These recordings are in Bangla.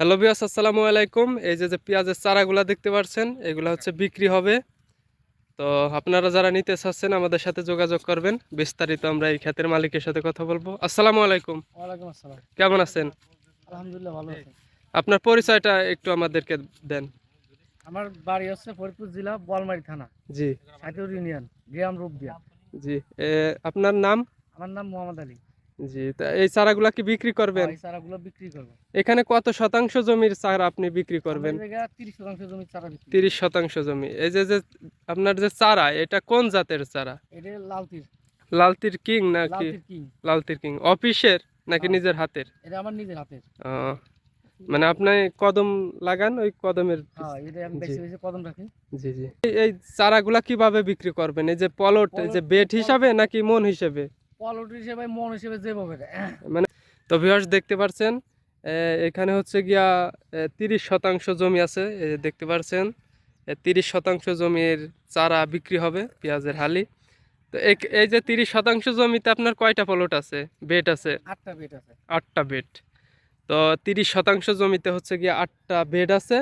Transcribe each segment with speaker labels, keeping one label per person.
Speaker 1: হ্যালো বিয়াস আসসালামু আলাইকুম। এই যে যে পেঁয়াজের চারাগুলা দেখতে পাচ্ছেন এগুলা হচ্ছে বিক্রি হবে। তো আপনারা যারা নিতে চাচ্ছেন আমাদের সাথে যোগাযোগ করবেন। বিস্তারিত আমরা এই ক্ষেতের মালিকের সাথে কথা বলব। আসসালামু আলাইকুম।
Speaker 2: আসসালাম।
Speaker 1: কেমন আছেন?
Speaker 2: আলহামদুলিল্লাহ ভালো
Speaker 1: আপনার পরিচয়টা একটু আমাদেরকে দেন।
Speaker 2: আমার বাড়ি হচ্ছে ফরিদপুর জেলা বলমারি থানা।
Speaker 1: জি।
Speaker 2: ইউনিয়ন গ্রাম রূপদিয়া
Speaker 1: জি। আপনার নাম?
Speaker 2: আমার নাম মোহাম্মদ আলী।
Speaker 1: জি তা এই চারাগুলা কি বিক্রি করবেন?
Speaker 2: এই চারাগুলো বিক্রি করব।
Speaker 1: এখানে কত শতাংশ জমির চারা আপনি বিক্রি করবেন?
Speaker 2: তিরিশ শতাংশ জমি চারা বিক্রি
Speaker 1: তিরিশ শতাংশ জমি। এই যে যে আপনার যে চারা এটা কোন জাতের চারা?
Speaker 2: এটা লালতির।
Speaker 1: লালতির কিং নাকি?
Speaker 2: লালতির কিং।
Speaker 1: অফিসের নাকি
Speaker 2: হ্যাঁ।
Speaker 1: নিজের হাতের?
Speaker 2: এটা আমার নিজের হাতের।
Speaker 1: মানে আপনি কদম লাগান ওই কদমের
Speaker 2: হ্যাঁ কদম রাখি।
Speaker 1: জি জি। এই- চারাগুলা কীভাবে বিক্রি করবেন? এই যে পলট এই যে বেড হিসাবে নাকি মন হিসেবে?
Speaker 2: পলট হিসেবে মন হিসেবে যেভাবে
Speaker 1: মানে তো ভিউয়ার্স দেখতে পাচ্ছেন এখানে হচ্ছে গিয়া তিরিশ শতাংশ জমি আছে দেখতে পাচ্ছেন তিরিশ শতাংশ জমির চারা বিক্রি হবে পেঁয়াজের হালি। তো এই- এই যে তিরিশ শতাংশ জমিতে আপনার কয়টা পলট আছে? বেড আছে?
Speaker 2: আটটা বেড আছে।
Speaker 1: আটটা বেড তো তিরিশ শতাংশ জমিতে হচ্ছে গিয়ে আটটা বেড আছে।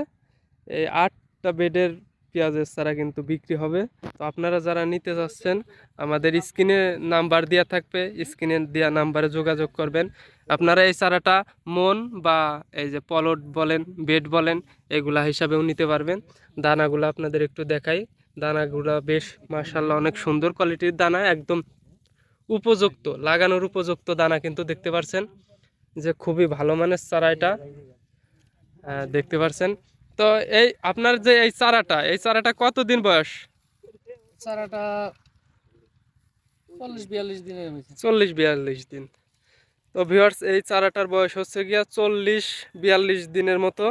Speaker 1: এই আটটা বেডের পেঁয়াজের চারা কিন্তু বিক্রি হবে। তো আপনারা যারা নিতে যাচ্ছেন, আমাদের স্ক্রিনে নাম্বার দেওয়া থাকবে, স্ক্রিনে দেওয়া নাম্বারে যোগাযোগ করবেন। আপনারা এই চারাটা মন বা এই যে পলট বলেন, বেড বলেন, এগুলা হিসাবেও নিতে পারবেন। দানাগুলো আপনাদের একটু দেখাই। দানাগুলো বেশ মার্শাল্লাহ অনেক সুন্দর কোয়ালিটির দানা, একদম উপযুক্ত, লাগানোর উপযুক্ত দানা কিন্তু দেখতে পারছেন। যে খুবই ভালো মানের চারা এটা। দেখতে পাচ্ছেন তো এই আপনার যে এই চারাটা এই চারাটা কত দিন বয়স?
Speaker 2: চারাটা চল্লিশ বিয়াল্লিশ দিনের
Speaker 1: চল্লিশ বিয়াল্লিশ দিন। তো ভিওয়ার্স এই চারাটার বয়স হচ্ছে গিয়া চল্লিশ বিয়াল্লিশ দিনের মতো।